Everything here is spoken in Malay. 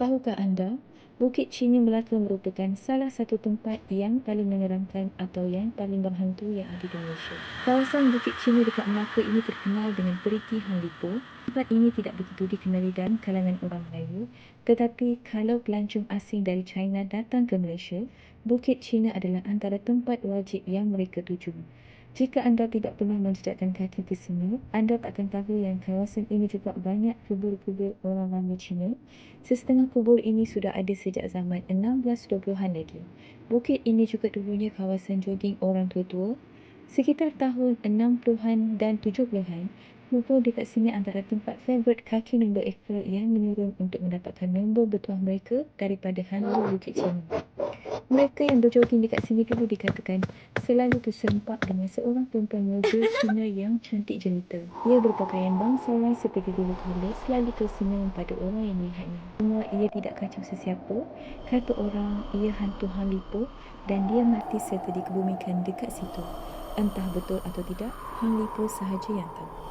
Tahukah anda, Bukit Chini Melaka merupakan salah satu tempat yang paling menyeramkan atau yang paling berhantu yang ada di Malaysia. Kawasan Bukit Chini dekat Melaka ini terkenal dengan Periti Hang Lipo. Tempat ini tidak begitu dikenali dalam kalangan orang Melayu. Tetapi kalau pelancong asing dari China datang ke Malaysia, Bukit Chini adalah antara tempat wajib yang mereka tuju. Jika anda tidak pernah menjejakkan kaki ke sini, anda tak akan tahu yang kawasan ini juga banyak kubur-kubur orang lama Cina. Sesetengah kubur ini sudah ada sejak zaman 1620-an lagi. Bukit ini juga dulunya kawasan jogging orang tua-tua. Sekitar tahun 60-an dan 70-an, kubur dekat sini antara tempat favorit kaki nombor ekor yang menurun untuk mendapatkan nombor bertuah mereka daripada hantu Bukit Cina. Mereka yang berjogging dekat sini dulu dikatakan selalu terserempak dengan seorang perempuan muda Cina yang cantik jelita. Ia berpakaian bangsawan seperti bulu kala selalu tersenyum pada orang yang melihatnya. Cuma ia tidak kacau sesiapa. Kata orang ia hantu Hang Lipo dan dia mati serta dikebumikan dekat situ. Entah betul atau tidak, Hang Lipo sahaja yang tahu.